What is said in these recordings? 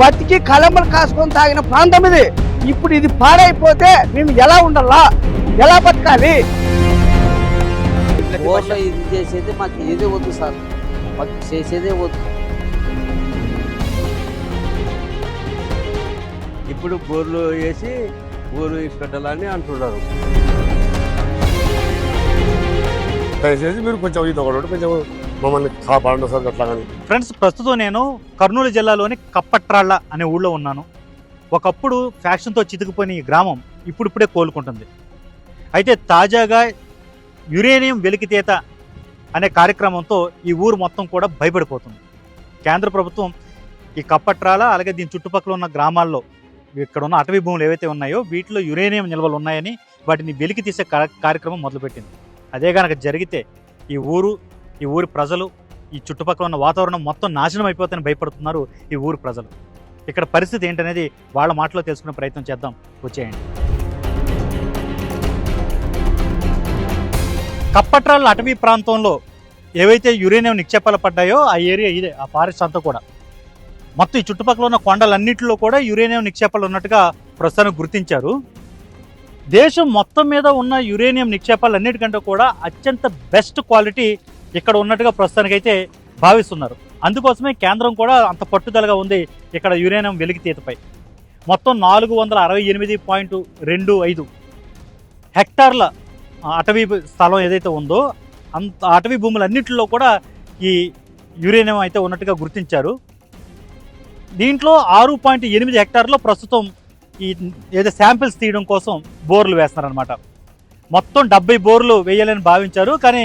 బతికి కలమ్మలు కాసుకొని తాగిన ప్రాంతం ఇది. ఇప్పుడు ఇది పాడైపోతే మేము ఎలా ఉండాలా? ఎలా బతకాలి? ఊర్లో ఇది చేసేది మాకు ఏదే వద్దు సార్. మాకు చేసేదే వద్దు. ఇప్పుడు బోర్లు వేసి ఊరు ఇచ్చి పెట్టాలని అంటున్నారు. దయచేసి మీరు కొంచెం ఇది ఒకటి కొంచెం మమ్మల్ని కాపాడండి సార్ అట్లా కానీ ఫ్రెండ్స్ ప్రస్తుతం నేను కర్నూలు జిల్లాలోని కప్పట్రాళ్ళ అనే ఊళ్ళో ఉన్నాను. ఒకప్పుడు ఫ్యాషన్తో చితికిపోయిన ఈ గ్రామం ఇప్పుడిప్పుడే కోలుకుంటుంది. అయితే తాజాగా యురేనియం వెలికితీత అనే కార్యక్రమంతో ఈ ఊరు మొత్తం కూడా భయపడిపోతుంది. కేంద్ర ప్రభుత్వం ఈ కప్పట్రాల అలాగే దీని చుట్టుపక్కల ఉన్న గ్రామాల్లో ఇక్కడ ఉన్న అటవీ భూములు ఏవైతే ఉన్నాయో వీటిలో యురేనియం నిల్వలు ఉన్నాయని వాటిని వెలికి తీసే కార్యక్రమం మొదలుపెట్టింది. అదే కనుక జరిగితే ఈ ఊరు ఈ ఊరి ప్రజలు ఈ చుట్టుపక్కల ఉన్న వాతావరణం మొత్తం నాశనం అయిపోతుందని భయపడుతున్నారు ఈ ఊరు ప్రజలు. ఇక్కడ పరిస్థితి ఏంటనేది వాళ్ళ మాటలో తెలుసుకునే ప్రయత్నం చేద్దాం. వచ్చేయండి. కప్పట్రాళ్ళ అటవీ ప్రాంతంలో ఏవైతే యురేనియం నిక్షేపాలు పడ్డాయో ఆ ఏరియా ఇదే ఆ ఫారెస్ట్ అంతా కూడా. మొత్తం ఈ చుట్టుపక్కల ఉన్న కొండలన్నింటిలో కూడా యురేనియం నిక్షేపాలు ఉన్నట్టుగా ప్రస్తుతానికి గుర్తించారు. దేశం మొత్తం మీద ఉన్న యురేనియం నిక్షేపాలన్నిటికంటే కూడా అత్యంత బెస్ట్ క్వాలిటీ ఇక్కడ ఉన్నట్టుగా ప్రస్తుతానికైతే భావిస్తున్నారు. అందుకోసమే కేంద్రం కూడా అంత పట్టుదలగా ఉంది ఇక్కడ యురేనియం వెలికితీతపై మొత్తం నాలుగు వందల అరవై ఎనిమిది పాయింట్ రెండు ఐదు హెక్టార్ల అటవీ స్థలం ఏదైతే ఉందో అంత అటవీ భూములన్నింటిలో కూడా ఈ యురేనియం అయితే ఉన్నట్టుగా గుర్తించారు. దీంట్లో ఆరు పాయింట్ ఎనిమిది హెక్టార్లో ప్రస్తుతం ఈ ఏదో శాంపిల్స్ తీయడం కోసం బోర్లు వేస్తున్నారనమాట మొత్తం డెబ్బై బోర్లు వేయాలని భావించారు కానీ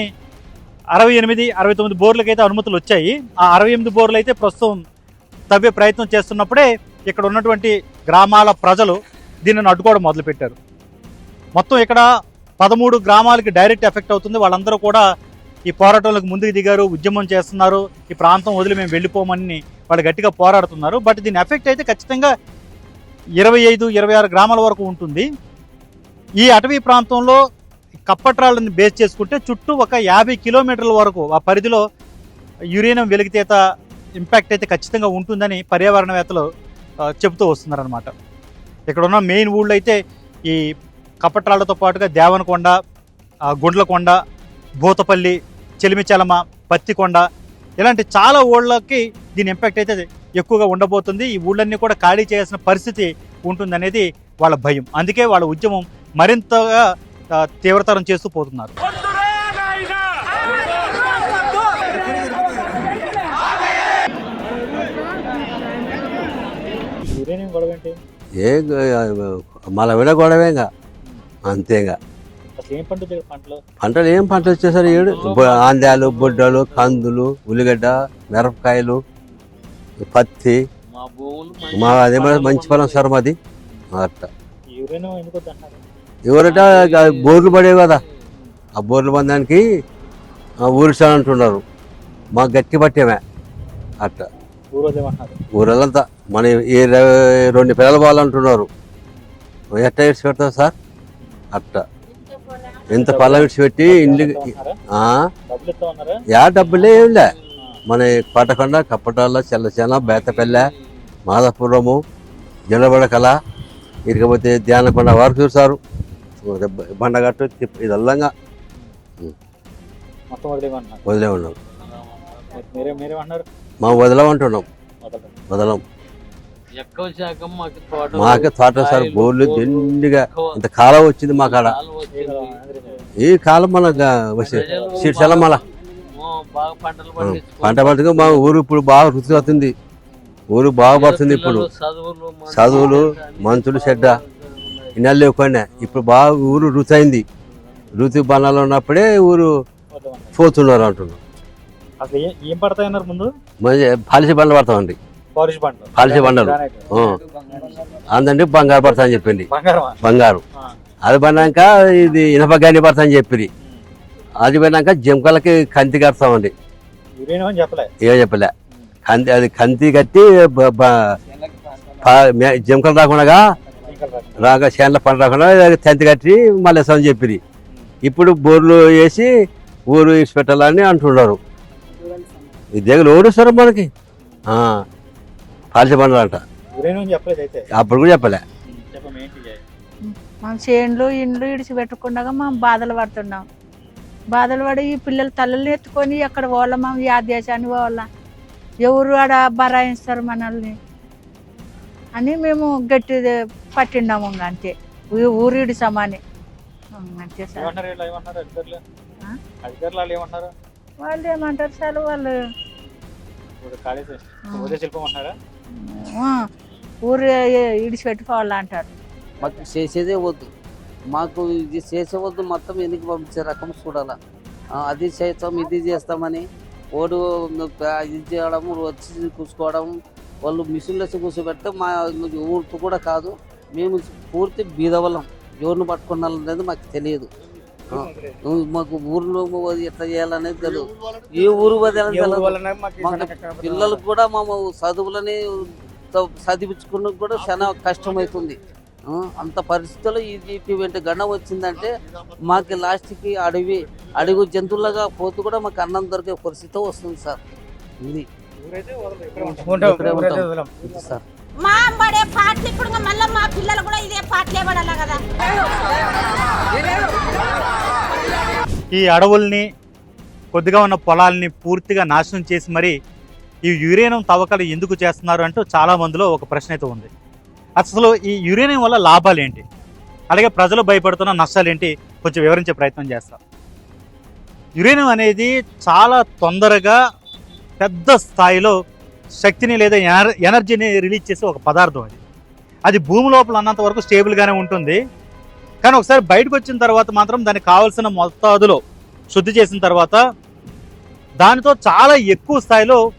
అరవై ఎనిమిది అరవై తొమ్మిది బోర్లకైతే అయితే అనుమతులు వచ్చాయి ఆ అరవై ఎనిమిది బోర్లు అయితే ప్రస్తుతం తవ్వే ప్రయత్నం చేస్తున్నప్పుడే ఇక్కడ ఉన్నటువంటి గ్రామాల ప్రజలు దీనిని అడ్డుకోవడం మొదలుపెట్టారు. మొత్తం ఇక్కడ పదమూడు గ్రామాలకి డైరెక్ట్ ఎఫెక్ట్ అవుతుంది. వాళ్ళందరూ కూడా ఈ పోరాటంలోకి ముందుకు దిగారు ఉద్యమం చేస్తున్నారు. ఈ ప్రాంతం వదిలి మేము వెళ్ళిపోమని వాళ్ళు గట్టిగా పోరాడుతున్నారు. బట్ దీని ఎఫెక్ట్ అయితే ఖచ్చితంగా ఇరవై ఐదు ఇరవై ఆరు గ్రామాల వరకు ఉంటుంది. ఈ అటవీ ప్రాంతంలో కప్పట్రాళ్ళని బేస్ చేసుకుంటే చుట్టూ ఒక యాభై కిలోమీటర్ల వరకు ఆ పరిధిలో యురేనియం వెలికితేత ఇంపాక్ట్ అయితే ఖచ్చితంగా ఉంటుందని పర్యావరణవేత్తలు చెబుతూ వస్తున్నారనమాట ఇక్కడ ఉన్న మెయిన్ ఊళ్ళో అయితే ఈ కప్పట్రాళ్ళతో పాటుగా దేవనకొండ గుండ్లకొండ భూతపల్లి చెలిమిచలమ పత్తికొండ ఇలాంటి చాలా ఊళ్ళకి దీని ఇంపాక్ట్ అయితే ఎక్కువగా ఉండబోతుంది. ఈ ఊళ్ళన్నీ కూడా ఖాళీ చేయాల్సిన పరిస్థితి ఉంటుందనేది వాళ్ళ భయం. అందుకే వాళ్ళ ఉద్యమం మరింతగా తీవ్రతరం చేస్తూ పోతున్నారు. ఏం మళ్ళీ విడ గొడవేగా అంతేగా ఏం పంటలు? పంటలు ఏం పంట వచ్చేసరి ఏడు? ఆందాలు బొడ్డలు కందులు ఉల్లిగడ్డ మిరపకాయలు పత్తి. మా అదే మంచి పొలం సార్ మాది. అట్ట. ఎవరంటే? బోర్లు పడేవి కదా. ఆ బోర్లు బంధానికి ఊరిసాను అంటున్నారు. మాకు గట్టి పట్టేమే. అట్ట. ఊరు ఊరలంతా మన ఈ రెండు పిల్లలు వాళ్ళంటున్నారు ఎట్ట ఇడిచి పెడతారు సార్? అట్ట. ఇంత పొలం ఇడిచి పెట్టి ఇంటికి యా డబ్బులే ఏంలే మన పాటకొండ కప్పటాల చెల్లచేన బేతపల్లె మాధపురము జనబడకల ఇకపోతే ధ్యానకొండ వారు చూసారు బండగట్టు తిప్ప- ఇదల్లంగా మొత్తం వదిలేమంటున్నారు వదిలే ఉన్నాం మీరే మా వదలమంటున్నాం. వదలం. మాకు తోట మాకే తోట సార్ బోర్లు దిండిగా ఇంత కాలం వచ్చింది మా కాడ. ఈ కాలం మన మళ్ళా. బాగా పంటలు పంట. పంటగా మా ఊరు ఇప్పుడు బాగా రుచి అవుతుంది ఊరు బాగుపడుతుంది ఇప్పుడు. చదువులు మంచులు, చెడ్డ. నెలలు ఎక్కువనే ఇప్పుడు బాగా ఊరు రుచి అయింది రుచి బనాలు ఉన్నప్పుడే ఊరు. పోతున్నారు అంటున్నారు. అసలు ఏం పడతాయన్నారు ముందు? పాలసీ బండ్లు పడతామండి పాలసీ బండలు. అందండి బంగారు పడతా అని చెప్పింది. బంగారు. అది పడినాక ఇది ఇనప గని పడతా అని చెప్పింది అది పోయినాక జింకలకి కంతి కడతామండి. ఏం చెప్పలే. కంతి అది కంతి కట్టి జింకలు రాకుండా. రాగా చేనుల పంట రాకుండా టెంత్ కట్టి మళ్ళీ వేస్తామని చెప్పింది ఇప్పుడు బోర్లు వేసి ఊరు ఇసి పెట్టాలని అంటున్నారు ఈ దిగులు ఊరుస్తారు మనకి. పాలసీ బండ్లు అంట. అప్పుడు కూడా చెప్పలే. మనం చేన్లు ఇండ్లు ఇడిచి పెట్టుకుండగా మనం బాధలు పడుతున్నాం. బాధలు పడి ఈ పిల్లలు తల్లులు ఎత్తుకొని అక్కడ పోవాలా మనం ఆ దేశానికి పోవాలా. ఎవరు ఆడ బరాయిస్తారు మనల్ని? అని మేము గట్టి పట్టిండాము ఇంక అంతే. ఊ- ఊరు ఇడిసామని అంతే సార్. ఏమన్నారు వీళ్ళు? ఏమంటారు సార్? వాళ్ళు ఊరు ఇడిచి పెట్టుకోవాలా అంటారు. మాకు చేసేదే వద్దు. మాకు ఇది చేసే వద్దు మొత్తం ఎందుకు పంపించే రకం చూడాలా. ఆ, అది చేస్తాం ఇది చేస్తామని ఓడు ఇది చేయడం వచ్చి కూర్చుకోవడం వాళ్ళు మిషన్లు వచ్చి కూర్చోబెడితే మా ఊరికి కూడా కాదు. మేము పూర్తి బీదవలం. ఎవరిని పట్టుకున్నాలనేది మాకు తెలియదు. మాకు ఊర్లో ఎట్లా చేయాలనేది తెలియదు. ఏ ఊరు పిల్లలకు కూడా మేము చదువులని చదివించుకున్న కూడా చాలా కష్టమవుతుంది అంత పరిస్థితుల్లో ఇది ఇటువంటి గండం వచ్చిందంటే మాకు లాస్ట్కి అడవి అడుగు జంతువులుగా పోతూ కూడా మాకు అన్నం దొరికే పరిస్థితి వస్తుంది సార్. ఇది. మా పడే పాటలు ఇప్పుడు మళ్ళీ మా పిల్లలు కూడా ఇదే పాటలే పడాలి కదా? ఈ అడవుల్ని కొద్దిగా ఉన్న పొలాల్ని పూర్తిగా నాశనం చేసి మరి ఈ యురేనియం తవ్వకాలు ఎందుకు చేస్తున్నారు అంటూ చాలా మందిలో ఒక ప్రశ్న అయితే ఉంది. అసలు ఈ యురేనియం వల్ల లాభాలు ఏంటి? అలాగే ప్రజలు భయపడుతున్న నష్టాలు ఏంటి? కొంచెం వివరించే ప్రయత్నం చేస్తాం. యురేనియం అనేది చాలా తొందరగా పెద్ద స్థాయిలో శక్తిని లేదా ఎనర్- ఎనర్జీని రిలీజ్ చేసే ఒక పదార్థం అది. అది భూమి లోపల అన్నంత వరకు స్టేబుల్గానే ఉంటుంది. కానీ ఒకసారి బయటకు వచ్చిన తర్వాత మాత్రం దానికి కావాల్సిన మొత్తాదులో శుద్ధి చేసిన తర్వాత దానితో చాలా ఎక్కువ స్థాయిలో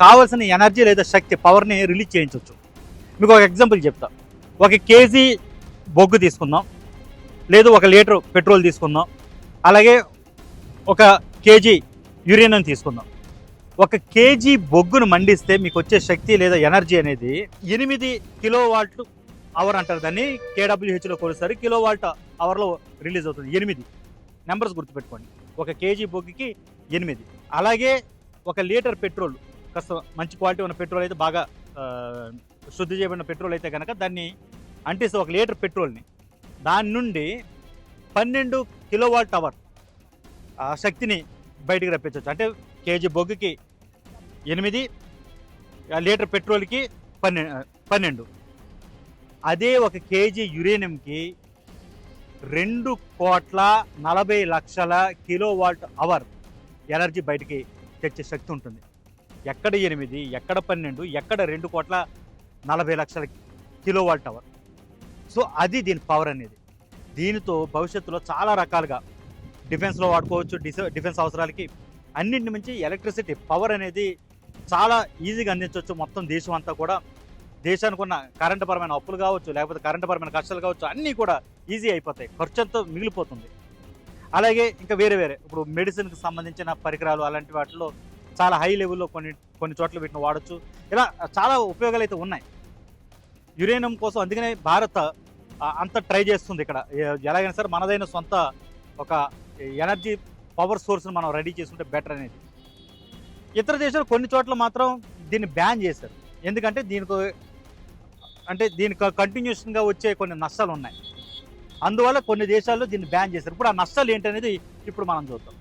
కావాల్సిన ఎనర్జీ లేదా శక్తి పవర్ని రిలీజ్ చేయించవచ్చు. మీకు ఒక ఎగ్జాంపుల్ చెప్తా. ఒక కేజీ బొగ్గు తీసుకుందాం. లేదు ఒక లీటర్ పెట్రోల్ తీసుకుందాం. అలాగే ఒక కేజీ యురేనియం తీసుకుందాం. ఒక కేజీ బొగ్గును మండిస్తే మీకు వచ్చే శక్తి లేదా ఎనర్జీ అనేది ఎనిమిది కిలో వాట్లు అవర్ అంటారు. దాన్ని కేడబ్ల్యూహెచ్లో కొలుస్తారు. కిలో వాల్ట్ అవర్లో రిలీజ్ అవుతుంది. ఎనిమిది. నెంబర్స్ గుర్తుపెట్టుకోండి. ఒక కేజీ బొగ్గుకి ఎనిమిది. అలాగే ఒక లీటర్ పెట్రోల్ కాస్త మంచి క్వాలిటీ ఉన్న పెట్రోల్ అయితే బాగా శుద్ధి చేయబడిన పెట్రోల్ అయితే కనుక దాన్ని అంటిస్తే ఒక లీటర్ పెట్రోల్ని దాని నుండి పన్నెండు కిలో వాట్ అవర్ ఆ శక్తిని బయటికి రప్పించవచ్చు. అంటే కేజీ బొగ్గుకి ఎనిమిది లీటర్ పెట్రోల్కి పన్నె పన్నెండు. అదే ఒక కేజీ యురేనియంకి రెండు కోట్ల నలభై లక్షల కిలోవాట్ అవర్ ఎనర్జీ బయటికి తెచ్చే శక్తి ఉంటుంది. ఎక్కడ ఎనిమిది ఎక్కడ పన్నెండు ఎక్కడ రెండు కోట్ల నలభై లక్షల కిలోవాట్ అవర్. సో అది దీని పవర్ అనేది. దీనితో భవిష్యత్తులో చాలా రకాలుగా డిఫెన్స్లో వాడుకోవచ్చు డిస డిఫెన్స్ అవసరాలకి అన్నింటి మించి ఎలక్ట్రిసిటీ పవర్ అనేది చాలా ఈజీగా అందించవచ్చు. మొత్తం దేశం అంతా కూడా. దేశానికి ఉన్న కరెంటు పరమైన అప్పులు కావచ్చు లేకపోతే కరెంటు పరమైన కష్టాలు కావచ్చు అన్నీ కూడా ఈజీ అయిపోతాయి. ఖర్చు ఎంతో మిగిలిపోతుంది. అలాగే ఇంకా వేరే వేరే. ఇప్పుడు మెడిసిన్కి సంబంధించిన పరికరాలు అలాంటి వాటిలో చాలా హై లెవెల్లో కొన్ని కొన్ని చోట్ల వీటిని వాడచ్చు. ఇలా చాలా ఉపయోగాలు అయితే ఉన్నాయి. యురేనియం కోసం అందుకనే భారత్ అంత ట్రై చేస్తుంది ఇక్కడ. ఎలాగైనా సరే మనదైన సొంత ఒక ఎనర్జీ పవర్ సోర్స్ని మనం రెడీ చేసుకుంటే బెటర్ అనేది. ఇతర దేశాలు కొన్ని చోట్ల మాత్రం దీన్ని బ్యాన్ చేశారు. ఎందుకంటే దీనికి అంటే దీనికి కంటిన్యూషన్గా వచ్చే కొన్ని నష్టాలు ఉన్నాయి. అందువల్ల కొన్ని దేశాల్లో దీన్ని బ్యాన్ చేశారు. ఇప్పుడు ఆ నష్టాలు ఏంటనేది ఇప్పుడు మనం చూద్దాం.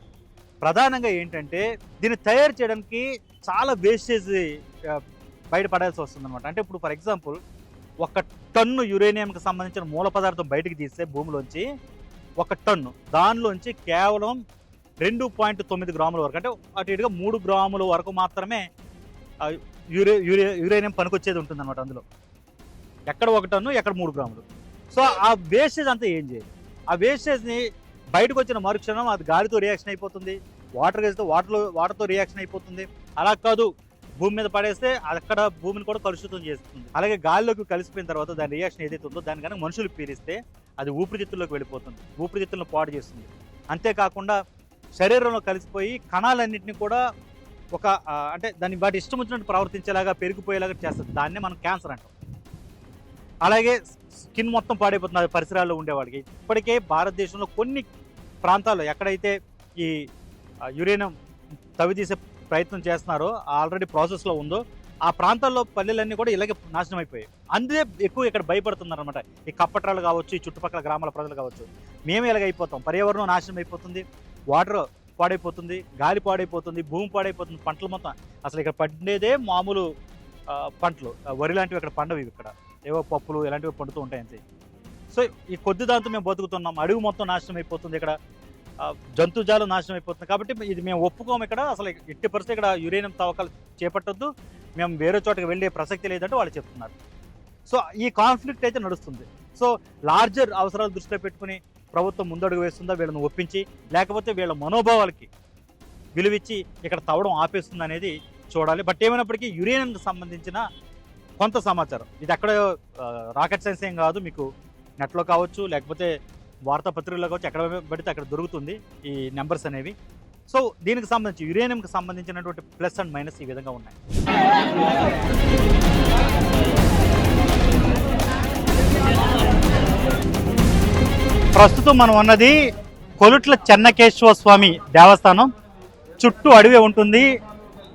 ప్రధానంగా ఏంటంటే దీన్ని తయారు చేయడానికి చాలా వేస్టేజ్ బయటపడాల్సి వస్తుంది అనమాట అంటే ఇప్పుడు ఫర్ ఎగ్జాంపుల్ ఒక టన్ను యురేనియంకి సంబంధించిన మూల పదార్థం బయటకు తీస్తే భూమిలోంచి ఒక టన్ను. దానిలోంచి కేవలం రెండు పాయింట్ తొమ్మిది గ్రాముల వరకు. అంటే అటు ఇటుగా మూడు గ్రాముల వరకు మాత్రమే యూరే యూరే యురేనియం పనికొచ్చేది ఉంటుంది అనమాట అందులో. ఎక్కడ ఒక టన్ను ఎక్కడ మూడు గ్రాములు. సో ఆ వేస్టేజ్ అంతా ఏం చేయాలి ఆ వేస్టేజ్ని బయటకు వచ్చిన మరుక్షణం అది గాలితో రియాక్షన్ అయిపోతుంది. వాటర్ వేస్తే వాటర్లో వాటర్తో రియాక్షన్ అయిపోతుంది. అలా కాదు భూమి మీద పడేస్తే అక్కడ భూమిని కూడా కలుషితం చేస్తుంది. అలాగే గాలిలోకి కలిసిపోయిన తర్వాత దాని రియాక్షన్ ఏదైతే ఉందో దాని కనుక మనుషులు పీలిస్తే అది ఊపిరితిత్తుల్లోకి వెళ్ళిపోతుంది. ఊపిరితిత్తులను పాడు చేస్తుంది. అంతేకాకుండా శరీరంలో కలిసిపోయి కణాలన్నింటినీ కూడా ఒక అంటే దాన్ని వాటి ఇష్టం వచ్చినట్టు ప్రవర్తించేలాగా పెరిగిపోయేలాగా చేస్తుంది. దాన్నే మనం క్యాన్సర్ అంటాం. అలాగే స్కిన్ మొత్తం పాడైపోతుంది. పరిసరాల్లో ఉండేవాడికి. ఇప్పటికే భారతదేశంలో కొన్ని ప్రాంతాల్లో ఎక్కడైతే ఈ యురేనియం తవ్వి తీసే ప్రయత్నం చేస్తున్నారో ఆల్రెడీ ప్రాసెస్లో ఉందో ఆ ప్రాంతాల్లో పల్లెలన్నీ కూడా ఇలాగే నాశనం అయిపోయాయి. అందుకే ఎక్కువ ఇక్కడ భయపడుతున్నారు అనమాట ఈ కప్పట్రాలు కావచ్చు ఈ చుట్టుపక్కల గ్రామాల ప్రజలు కావచ్చు. మేము ఇలాగ అయిపోతాం. పర్యావరణం నాశనం అయిపోతుంది. వాటర్ పాడైపోతుంది గాలి పాడైపోతుంది భూమి పాడైపోతుంది పంటలు మొత్తం. అసలు ఇక్కడ పండేదే మామూలు పంటలు. వరి లాంటివి ఇక్కడ పండవి ఇక్కడ. ఏవో పప్పులు ఇలాంటివి పండుతూ ఉంటాయి అంతే. సో ఈ కొద్ది దాంతో మేము బతుకుతున్నాం. అడవి మొత్తం నాశనం అయిపోతుంది ఇక్కడ. జంతు జంతుజాలం నాశనం అయిపోతుంది. కాబట్టి ఇది మేము ఒప్పుకోము ఇక్కడ. అసలు ఎట్టి పరిస్థితి ఇక్కడ యురేనియం తవ్వకాలు చేపట్టొద్దు. మేము వేరే చోటకి వెళ్ళే ప్రసక్తి లేదంటే వాళ్ళు చెప్తున్నారు. సో ఈ కాన్ఫ్లిక్ట్ అయితే నడుస్తుంది. సో లార్జర్ అవసరాలు దృష్టిలో పెట్టుకుని ప్రభుత్వం ముందడుగు వేస్తుందా వీళ్ళని ఒప్పించి లేకపోతే వీళ్ళ మనోభావాలకి విలువిచ్చి ఇక్కడ తవ్వడం ఆపేస్తుంది అనేది చూడాలి. బట్ ఏమైనప్పటికీ యురేనియంకి సంబంధించిన కొంత సమాచారం. ఇది అక్కడ రాకెట్ సైన్స్ ఏం కాదు మీకు నెట్లో కావచ్చు లేకపోతే వార్తాపత్రికల్లో కావచ్చు ఎక్కడ పడితే అక్కడ దొరుకుతుంది ఈ నెంబర్స్ అనేవి. సో దీనికి సంబంధించి యురేనియంకి సంబంధించినటువంటి ప్లస్ అండ్ మైనస్ ఈ విధంగా ఉన్నాయి. ప్రస్తుతం మనం ఉన్నది కొలుట్ల చెన్నకేశ్వర స్వామి దేవస్థానం. చుట్టూ అడవి ఉంటుంది.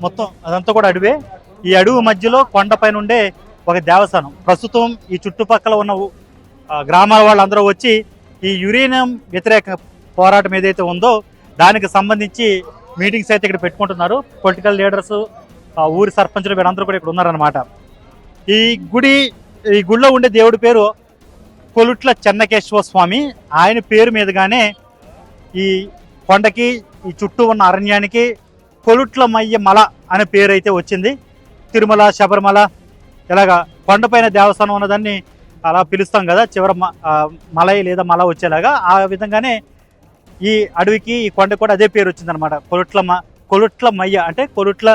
మొత్తం అదంతా కూడా అడవే. ఈ అడవి మధ్యలో కొండపైన ఉండే ఒక దేవస్థానం. ప్రస్తుతం ఈ చుట్టుపక్కల ఉన్న గ్రామాల వాళ్ళందరూ వచ్చి ఈ యురేనియం వ్యతిరేక పోరాటం ఏదైతే ఉందో దానికి సంబంధించి మీటింగ్స్ అయితే ఇక్కడ పెట్టుకుంటున్నారు. పొలిటికల్ లీడర్స్ ఊరి సర్పంచులు వీళ్ళందరూ కూడా ఇక్కడ ఉన్నారనమాట ఈ గుడి ఈ గుడిలో ఉండే దేవుడి పేరు కొలుట్ల చెన్నకేశ్వర స్వామి ఆయన పేరు మీదుగానే ఈ కొండకి ఈ చుట్టూ ఉన్న అరణ్యానికి కొలుట్ల మయ్య మల అనే పేరు అయితే వచ్చింది. తిరుమల శబరిమల ఇలాగా కొండపైన దేవస్థానం ఉన్నదాన్ని అలా పిలుస్తాం కదా చివర మ- మలై లేదా మల వచ్చేలాగా. ఆ విధంగానే ఈ అడవికి ఈ కొండ కూడా అదే పేరు వచ్చిందనమాట కొలుట్ల మ కొలుట్ల మయ్య అంటే కొలుట్ల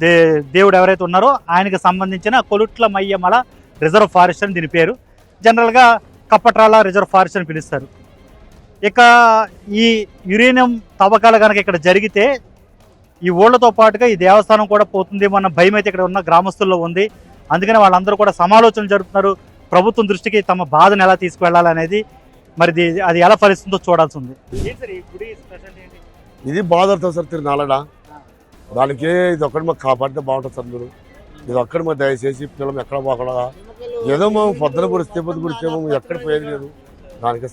దే దేవుడు ఎవరైతే ఉన్నారో ఆయనకు సంబంధించిన కొలుట్ల మయ్య మల రిజర్వ్ ఫారెస్ట్ అని దీని పేరు. జనరల్గా కప్పట్రాల రిజర్వ్ ఫారెస్ట్ అని పిలుస్తారు. ఇక ఈ యురేనియం తవ్వకాలు కనుక ఇక్కడ జరిగితే ఈ ఊళ్ళతో పాటుగా ఈ దేవస్థానం కూడా పోతుందేమో అన్న భయం అయితే ఇక్కడ ఉన్న గ్రామస్తుల్లో ఉంది. అందుకని వాళ్ళందరూ కూడా సమాలోచనలు జరుపుతున్నారు. ప్రభుత్వం దృష్టికి తమ బాధను ఎలా తీసుకువెళ్ళాలనేది మరి ఇది- అది ఎలా ఫలిస్తుందో చూడాల్సి ఉంది ఇది బాధపడతాం సార్ తిరునాలడ దానికి ఇది ఒక్కటి మాకు కాపాడితే బాగుంటుంది సార్ మీరు. ఇది ఒక్కటి మాకు దయచేసి పిల్లలు ఎక్కడ పోకుండా ఏదో మేము పొద్దున పొద్దు గురిస్తే మేము ఎక్కడ పోయేది లేదు. దానికే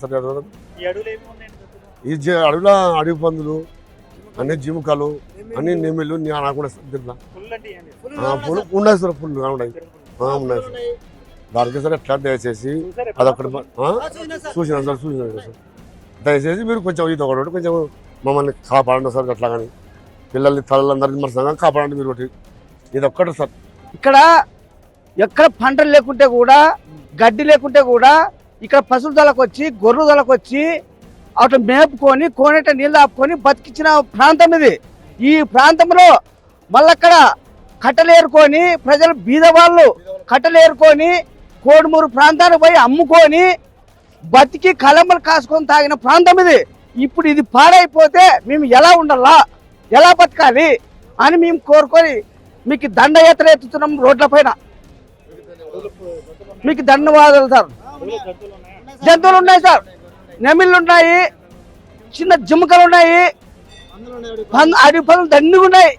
ఈ అడవులు ఈ జ- అడవిలో అడవి పందులు అన్ని జిముకలు అన్ని నెమ్మిళ్ళు నీ అనకుండా సార్. తిన్నా ఫుల్ ఉన్నాయి. సార్ ఫుల్ ఉన్నాయి. ఉన్నాయి సార్. దానికే సార్ ఎట్లా దయచేసి? అదొకటి? చూసినాను సార్. చూసినాను సార్ దయచేసి మీరు కొంచెం ఇది ఒకటి కొంచెం మమ్మల్ని కాపాడండి సార్ అట్లా కానీ. పిల్లల్ని తల్లందరినీ మరి సంఘం కాపాడండి మీరు ఒకటి. ఇది ఒక్కటి సార్. ఇక్కడ ఎక్కడ పంటలు లేకుంటే కూడా గడ్డి లేకుంటే కూడా ఇక్కడ పశువుల దళకు వచ్చి గొర్రెల దళకు వచ్చి అటు మేపుకొని కోనేట నీళ్ళు ఆపుకొని బతికించిన ప్రాంతం ఇది. ఈ ప్రాంతంలో మళ్ళక్కడ కట్టలు ఏరుకొని ప్రజలు బీదవాళ్ళు కట్టలు ఏరుకొని కోడుమూరు ప్రాంతానికి పోయి అమ్ముకొని బతికి కలంబలు కాసుకొని తాగిన ప్రాంతం ఇది. ఇప్పుడు ఇది పాడైపోతే మేము ఎలా ఉండాలా? ఎలా బతకాలి? అని మేము కోరుకొని మీకు దండయాత్ర ఎత్తుతున్నాం రోడ్ల పైన. మీకు ధన్యవాదాలు సార్. జంతువులు ఉన్నాయి సార్. నెమిళ్ళు ఉన్నాయి చిన్న జిమ్మకలు ఉన్నాయి అడవి పనులు దండిగా ఉన్నాయి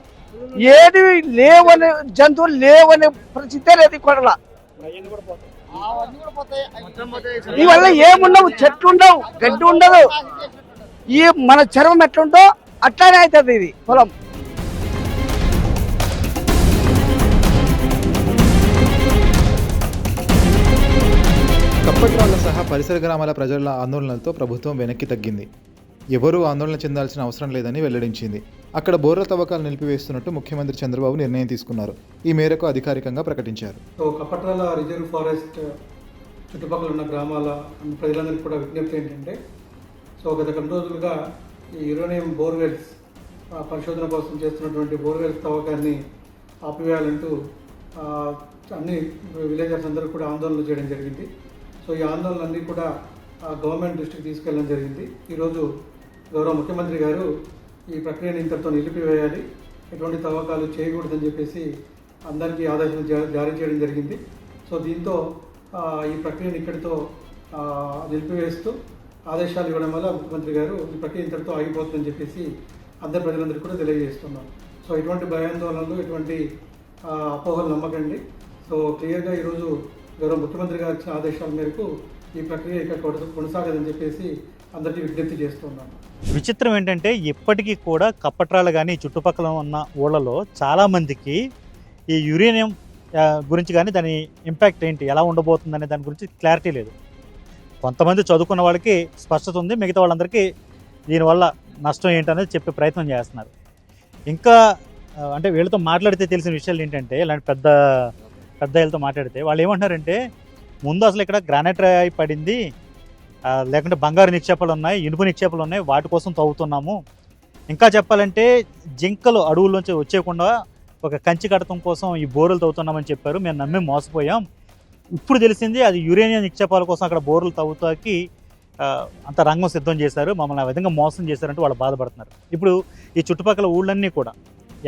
ఏది లేవని జంతువులు లేవనే పరిస్థితే లేదు ఈ కొండల. ఇవల్ల ఏముండవు చెట్లు ఉండవు గడ్డి ఉండదు. ఈ మన చర్మం ఎట్లుందో అట్లానే అవుతుంది ఇది పొలం. పరిసర గ్రామాల ప్రజల ఆందోళనలతో ప్రభుత్వం వెనక్కి తగ్గింది. ఎవరూ ఆందోళన చెందాల్సిన అవసరం లేదని వెల్లడించింది. అక్కడ బోర్ల తవ్వకాలు నిలిపివేస్తున్నట్టు ముఖ్యమంత్రి చంద్రబాబు నిర్ణయం తీసుకున్నారు. ఈ మేరకు అధికారికంగా ప్రకటించారు. సో కపట్రాల రిజర్వ్ ఫారెస్ట్ చుట్టుపక్కల ఉన్న గ్రామాల ప్రజలందరికీ కూడా విజ్ఞప్తి ఏంటంటే సో గత కొన్ని రోజులుగా ఈ యురేనియం బోర్వెల్స్ పరిశోధన కోసం చేస్తున్నటువంటి బోర్వెల్స్ తవ్వకాన్ని ఆపివేయాలంటూ అన్ని విలేజర్స్ అందరూ కూడా ఆందోళన చేయడం జరిగింది. సో ఈ ఆందోళనలన్నీ కూడా ఆ, గవర్నమెంట్ దృష్టికి తీసుకెళ్ళడం జరిగింది. ఈరోజు గౌరవ ముఖ్యమంత్రి గారు ఈ ప్రక్రియను ఇంతటితో నిలిపివేయాలి. ఎటువంటి తవ్వకాలు చేయకూడదని చెప్పేసి అందరికీ ఆదేశం జా- జారీ చేయడం జరిగింది. సో దీంతో ఈ ప్రక్రియను ఇక్కడితో నిలిపివేస్తూ ఆదేశాలు ఇవ్వడం వల్ల ముఖ్యమంత్రి గారు ఈ ప్రక్రియ ఇంతటితో ఆగిపోతుందని చెప్పేసి అందరి ప్రజలందరికీ కూడా తెలియజేస్తున్నాం. సో ఎటువంటి భయాందోళనలు ఎటువంటి అపోహలు నమ్మకండి. సో క్లియర్గా ఈరోజు గౌరవ ముఖ్యమంత్రి గారి ఇచ్చిన ఆదేశాల మేరకు ఈ ప్రక్రియ ఇక కొనసాగదని చెప్పేసి అందరికీ విజ్ఞప్తి చేస్తున్నాను విచిత్రం ఏంటంటే ఇప్పటికీ కూడా కప్పట్రాలు కానీ చుట్టుపక్కల ఉన్న ఊళ్ళలో చాలామందికి ఈ యురేనియం గురించి కానీ దాని ఇంపాక్ట్ ఏంటి ఎలా ఉండబోతుందనే దాని గురించి క్లారిటీ లేదు. కొంతమంది చదువుకున్న వాళ్ళకి స్పష్టత ఉంది మిగతా వాళ్ళందరికీ దీనివల్ల నష్టం ఏంటనేది చెప్పే ప్రయత్నం చేస్తున్నారు. ఇంకా అంటే వీళ్ళతో మాట్లాడితే తెలిసిన విషయాలు ఏంటంటే ఇలాంటి పెద్ద పెద్దయ్యలతో మాట్లాడితే వాళ్ళు ఏమంటున్నారంటే ముందు అసలు ఇక్కడ గ్రానైట్ రాయి పడింది. లేకుంటే బంగారు నిక్షేపాలు ఉన్నాయి ఇనుపు నిక్షేపాలు ఉన్నాయి వాటి కోసం తవ్వుతున్నాము. ఇంకా చెప్పాలంటే జింకలు అడవుల్లోంచి వచ్చేయకుండా ఒక కంచి కడతం కోసం ఈ బోర్లు తవ్వుతున్నామని చెప్పారు. మేము నమ్మి మోసపోయాం. ఇప్పుడు తెలిసింది అది యురేనియం నిక్షేపాల కోసం అక్కడ బోర్లు తవ్వుతాకి అంత రంగం సిద్ధం చేశారు. మమ్మల్ని ఆ విధంగా మోసం చేశారంటే వాళ్ళు బాధపడుతున్నారు. ఇప్పుడు ఈ చుట్టుపక్కల ఊళ్ళన్నీ కూడా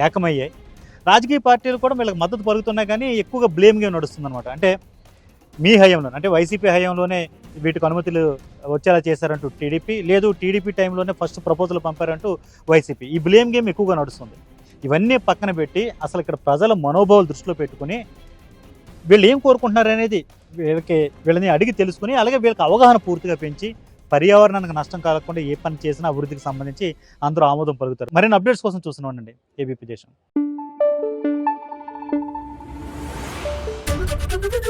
ఏకమయ్యాయి. రాజకీయ పార్టీలు కూడా వీళ్ళకి మద్దతు పలుకుతున్నాయి కానీ ఎక్కువగా బ్లేమ్ గేమ్ నడుస్తుంది అనమాట అంటే మీ హయంలో అంటే వైసీపీ హయాంలోనే వీటికి అనుమతులు వచ్చేలా చేశారంటూ టీడీపీ లేదు టీడీపీ టైంలోనే ఫస్ట్ ప్రపోజల్ పంపారంటూ వైసీపీ. ఈ బ్లేమ్ గేమ్ ఎక్కువగా నడుస్తుంది. ఇవన్నీ పక్కన పెట్టి అసలు ఇక్కడ ప్రజల మనోభావాలు దృష్టిలో పెట్టుకుని వీళ్ళు ఏం కోరుకుంటున్నారు అనేది వీళ్ళకి వీళ్ళని అడిగి తెలుసుకుని అలాగే వీళ్ళకి అవగాహన పూర్తిగా పెంచి పర్యావరణానికి నష్టం కలగకుండా ఏ పని చేసినా అభివృద్ధికి సంబంధించి అందరూ ఆమోదం పలుకుతారు. మరిన్ని అప్డేట్స్ కోసం చూస్తున్నాం అండి. ఏబీపీ దేశం. Thank you.